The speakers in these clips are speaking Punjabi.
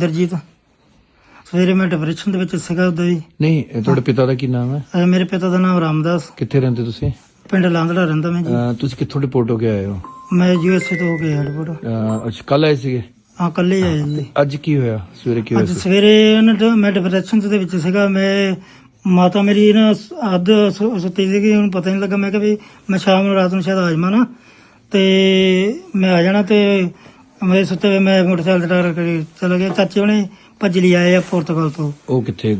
ਦਰਜੀਤ ਸਵੇਰੇ ਮੈਂ ਡਿਪਰੈਸ਼ਨ ਦੇ ਵਿੱਚ ਸੀਗਾ ਉਦੋਂ ਹੀ ਨਹੀਂ ਇਹ ਤੁਹਾਡੇ ਪਿਤਾ ਦਾ ਕੀ ਨਾਮ ਹੈ? ਅਹ ਮੇਰੇ ਪਿਤਾ ਦਾ ਨਾਮ ਰਾਮਦਾਸ। ਕਿੱਥੇ ਰਹਿੰਦੇ ਤੁਸੀਂ? ਪਿੰਡ ਲਾਂਦੜਾ ਰਹਿੰਦਾ ਮੈਂ ਜੀ। ਅਹ ਤੁਸੀਂ ਕਿੱਥੋਂ ਰਿਪੋਰਟ ਹੋ ਕੇ ਆਏ ਹੋ? ਮੈਂ ਯੂਐਸਏ ਤੋਂ ਹੋ ਕੇ 에어ਪੋਰਟ ਅਹ ਅੱਛਾ ਕੱਲ ਆਏ ਸੀਗੇ? ਹਾਂ ਕੱਲੇ ਆਏ ਜੀ। ਅੱਜ ਕੀ ਹੋਇਆ? ਸਵੇਰੇ ਕੀ ਹੋਇਆ ਅੱਜ ਸੀ? ਸਵੇਰੇ ਮੈਂ ਡਿਪਰੈਸ਼ਨ ਦੇ ਵਿੱਚ ਸੀਗਾ। ਮੈਂ ਮਾਤਾ ਮੇਰੀ ਨਾ ਸ- ਅੱਧ ਸੁ- ਸੁੱਤੀ ਸੀਗੀ ਉਹਨੂੰ ਪਤਾ ਨਹੀਂ ਲੱਗਾ। ਮੈਂ ਕਿਹਾ ਵੀ ਮੈਂ ਸ਼ਾਮ ਨੂੰ ਰਾਤ ਨੂੰ ਸ਼ਾਇਦ ਆ ਜਾਵਾਂ ਨਾ। ਤੇ ਮੈਂ ਆ ਜਾਣਾ ਤੇ ਮੈਂ ਸੁੱਤੇ ਹੋਏ ਮੈਂ ਮੋਟਰਸਾਈਕਲ ਤੇ ਟਾਰ ਕੇ ਚਲਾ ਗਿਆ। ਚਾਚੇ ਉਹਨੇ ਭੱਜ ਲਈ ਆਏ ਆ ਪੁਰਤਗਾਲ ਤੋਂ। ਉਹ ਕਿੱਥੇ?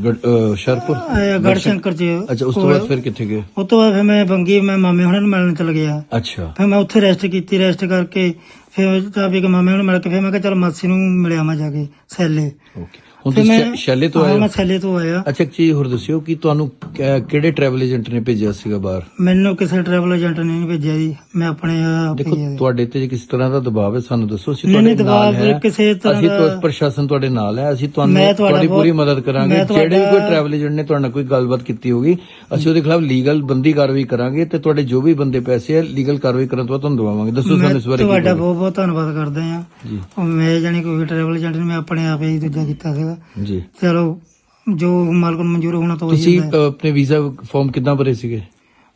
ਸ਼ਰਪੁਰ ਗੜ ਸ਼ੰਕਰ ਚ ਅੱਛਾ ਉਸ ਤੋਂ ਬਾਅਦ ਫਿਰ ਕਿੱਥੇ ਗਏ? ਉਸ ਤੋਂ ਬਾਅਦ ਫਿਰ ਮੈਂ ਬੰਗੀ ਮੈਂ ਮਾਮੇ ਹੁਣਾਂ ਨੂੰ ਮਿਲਣ ਚਲ ਗਿਆ। ਅੱਛਾ। ਫਿਰ ਮੈਂ ਉੱਥੇ ਰੈਸਟ ਕੀਤੀ ਰੈਸਟ ਕਰਕੇ ਫਿਰ ਚਾਬੀ ਕੇ ਮਾਮੇ ਨੂੰ ਮਿਲ ਕੇ ਫਿਰ ਮੈਂ ਕਿਹਾ ਚਲ ਮਾਸੀ ਨੂੰ ਮਿਲਿਆ ਮੈਂ ਜਾ ਕੇ ਸੈਲੇ। ਓਕੇ ਹੁਣ ਤੁਸੀਂ ਸ਼ੈਲੇ ਤੋਂ ਆਏ ਹੋ? ਮੈਂ ਸੈਲੇ ਤੋਂ ਆਇਆ। ਅੱਛਾ ਚੀਜ਼ ਹੋਰ ਦੱਸਿਓ ਕਿ ਤੁਹਾਨੂੰ ਕ- ਕਿਹੜੇ ਟਰੈਵਲ ਏਜੰਟ ਨੇ ਭੇਜਿਆ ਸੀਗਾ ਬਾਹਰ? ਮੈਨੂੰ ਕਿਸੇ ਟਰੈਵਲ ਏਜੰਟ ਨੇ ਨਹੀਂ ਭੇਜਿਆ ਜੀ। ਮੈਂ ਆਪਣੇ ਆਪ ਦੇਖੋ ਜੀ। ਤੁਹਾਡੇ ਤੇ ਕਿਸੇ ਤਰ੍ਹਾਂ ਦਾ ਦਬਾਅ ਹੈ ਸਾਨੂੰ ਦੱਸੋ ਅਸੀਂ ਨਹੀਂ, ਤੁਹਾਡੇ ਨਹੀਂ, ਨਾਲ ਦਬਾਅ ਹੈ। ਕਿਸੇ ਤਰ੍ਹਾਂ ਅਸੀਂ ਦਾ- ਪ੍ਰਸ਼ਾਸਨ ਤੁਹਾਡੇ ਨਾਲ ਹੈ ਅਸੀਂ ਤੁਹਾਨੂੰ ਮੈਂ ਤੁਹਾਡਾ ਤੁਹਾਡੀ ਪੂਰੀ ਮਦਦ ਕਰਾਂਗੇ। ਮੈਂ ਜਿਹੜੇ ਵੀ ਕੋਈ ਟਰੈਵਲ ਏਜੰਟ ਨੇ ਤੁਹਾਡੇ ਨਾਲ ਕੋਈ ਗੱਲਬਾਤ ਕੀਤੀ ਹੋਗੀ ਅਸੀਂ ਉਹਦੇ ਖਿਲਾਫ ਲੀਗਲ ਬੰਦੀ ਕਾਰਵਾਈ ਕਰਾਂਗੇ ਤੇ ਤੁਹਾਡੇ ਜੋ ਵੀ ਬੰਦੇ ਪੈਸੇ ਹੈ ਲੀਗਲ ਕਾਰਵਾਈ ਕਰਨ ਤੋਂ ਬਾਅਦ ਤੁਹਾਨੂੰ ਦਵਾਵਾਂਗੇ। ਦੱਸੋ ਮੈਂ ਸਾਨੂੰ ਇਸ ਬਾਰੇ ਕੀ ਤੁਹਾਡਾ? ਬਹੁਤ ਬਹੁਤ ਧੰਨਵਾਦ ਕਰਦੇ ਆ ਜੀ। ਮੈਂ ਜਾਨੀ ਕੋਈ ਟਰੈਵਲ ਏਜੰਟ ਨਹੀਂ ਮੈਂ ਆਪਣੇ ਆਪ ਹੀ ਦੂਜਾ ਕੀਤਾ ਸੀਗਾ। ਜੀ। ਚਲੋ ਜੋ ਮਾਲਕ ਨੂੰ ਮਨਜ਼ੂਰ ਹੋਣਾ ਤਾਂ ਉਹੀ ਤੁਸੀਂ ਹੁੰਦਾ ਹੈ। ਅ, ਆਪਣੇ ਵੀਜ਼ਾ ਫਾਰਮ ਕਿੱਦਾਂ ਭਰੇ ਸੀਗੇ?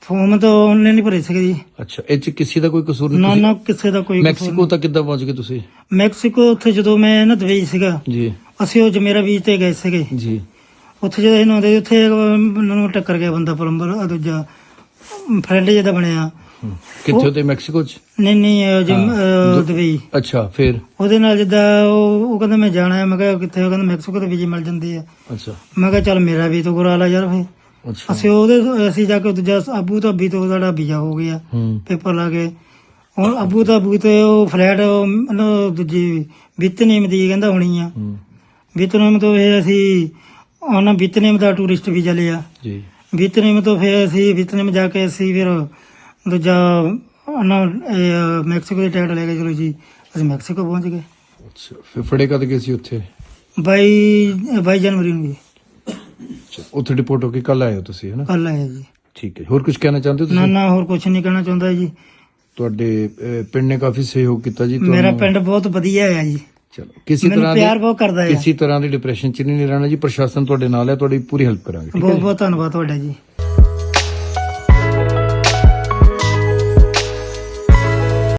ਫਾਰਮ ਤਾਂ ਆਨਲਾਈਨ ਹੀ ਭਰੇ ਸੀਗੇ ਜੀ। ਅੱਛਾ ਇਹ ਚ ਕਿਸੇ ਦਾ ਕੋਈ ਕਸੂਰ ਨਾ ਨਹੀਂ ਨਾ ਕਿਸੇ ਦਾ ਕੋਈ ਤੁਸੀਂ ਮੈਕਸੀਕੋ ਤੱਕ ਕਿੱਦਾਂ ਪਹੁੰਚ ਗਏ ਤੁਸੀਂ? ਨਹੀਂ। ਮੈਕਸੀਕੋ ਉੱਥੇ ਜਦੋਂ ਮੈਂ ਨਾ ਦੁਬਈ ਸੀਗਾ ਜੀ। ਅਸੀਂ ਉਹ ਜਮੇਰਾ ਬੀਚ ਤੇ ਗਏ ਸੀਗੇ। ਜੀ। ਉੱਥੇ ਜਦੋਂ ਇਹਨਾਂ ਦੇ ਉੱਥੇ ਉਹਨਾਂ ਨੂੰ ਟੱਕਰ ਗਿਆ ਬੰਦਾ ਪਲੰਬਰ ਦੂਜਾ ਫਰੈਂਡ ਜਿਹਦਾ ਬਣਿਆ। ਕਿੱਥੇ ਹੋਤੇ ਮੈਕਸੀਕੋ ਚ? ਨਹੀਂ ਨਹੀਂ ਜਿਮ- ਦੁਬਈ। ਅੱਛਾ ਫਿਰ? ਉਹਦੇ ਨਾਲ ਜਿੱਦਾਂ ਉਹ ਉਹ ਕਹਿੰਦਾ ਮੈਂ ਜਾਣਾ ਹੈ ਮੈਂ ਕਿਹਾ ਕਿੱਥੇ ਉਹ ਕਹਿੰਦਾ ਮੈਕਸੀਕੋ ਤੇ ਵੀਜ਼ੇ ਮਿਲ ਜਾਂਦੇ ਆ। ਅੱਛਾ। ਮੈਂ ਕਿਹਾ ਚੱਲ ਮੇਰਾ ਵੀ ਤਾਂ ਕਰਾ ਲਾ ਯਾਰ ਫੇ ਅੱਛਾ। ਅਸੀਂ ਉਹਦੇ ਅਸੀਂ ਜਾ ਕੇ ਦੂਜਾ ਅਬੂ ਧਾਬੀ ਤੋਂ ਸਾਡਾ ਵੀਜ਼ਾ ਹੋ ਗਿਆ। ਪੇਪਰ ਲਾ ਕੇ। ਹੁਣ ਅਬੂ ਧਾਬੀ ਤੇ ਉਹ ਫਲੈਟ ਮਤਲਬ ਦੂਜੀ ਵਿਤਨੇਮ ਦੀ ਕਹਿੰਦਾ ਹੋਣੀ ਆ। ਵਿਤਨੇਮ ਤੋਂ ਫਿਰ ਅਸੀਂ ਉਹਨਾਂ ਵਿਤਨੇਮ ਦਾ ਟੂਰਿਸਟ ਵੀਜ਼ਾ ਲਿਆ। ਜੀ। ਵਿਤਨੇਮ ਤੋਂ ਫਿਰ ਅਸੀਂ ਵਿਤਨੇਮ ਜਾ ਕੇ ਅਸੀਂ ਫਿਰ ਦੂਜਾ ਉਹਨਾਂ ਇਹ ਮੈਕਸੀਕੋ ਦੀ ਟਿਕਟ ਲੈ ਕੇ ਚਲੋ ਜੀ। ਅਸੀਂ ਮੈਕਸੀਕੋ ਪਹੁੰਚ ਗਏ। ਅੱਛਾ ਫਿਰ ਫੜੇ ਕਦ ਗਏ ਸੀ ਉੱਥੇ? 22 22 ਜਨਵਰੀ ਨੂੰ ਜੀ ਅੱਛਾ, ਉੱਥੇ ਰਿਪੋਰਟ ਹੋ ਕੇ ਕੱਲ ਆਏ ਹੋ ਤੁਸੀਂ ਹੈਨਾ ਕੱਲ ਆਇਆ ਜੀ। ਠੀਕ ਹੈ ਹੋਰ ਕੁਝ ਕਹਿਣਾ ਚਾਹੁੰਦੇ ਹੋ ਨਾ ਤੁਸੀਂ? ਨਾ ਹੋਰ ਕੁਝ ਨਹੀਂ ਕਹਿਣਾ ਚਾਹੁੰਦਾ ਜੀ। ਤੁਹਾਡੇ ਅਹ, ਪਿੰਡ ਨੇ ਕਾਫੀ ਸਹਿਯੋਗ ਕੀਤਾ ਜੀ ਮੇਰਾ ਪਿੰਡ ਬਹੁਤ ਵਧੀਆ ਹੈ ਜੀ। ਚਲੋ ਕਿਸੇ ਮੈਨੂੰ ਤਰ੍ਹਾਂ ਪਿਆਰ ਦੀ ਬਹੁਤ ਕਰਦਾ ਹੈ। ਕਿਸੇ ਤਰ੍ਹਾਂ ਦੀ ਡਿਪਰੈਸ਼ਨ ਚ ਨਹੀਂ ਰਹਿਣਾ ਜੀ ਪ੍ਰਸ਼ਾਸਨ ਤੁਹਾਡੇ ਨਾਲ ਹੈ ਤੁਹਾਡੀ ਪੂਰੀ ਹੈਲਪ ਕਰਾਂਗੇ ਠੀਕ ਹੈ ਬਹੁਤ ਜੀ? ਬਹੁਤ ਧੰਨਵਾਦ ਤੁਹਾਡਾ ਜੀ।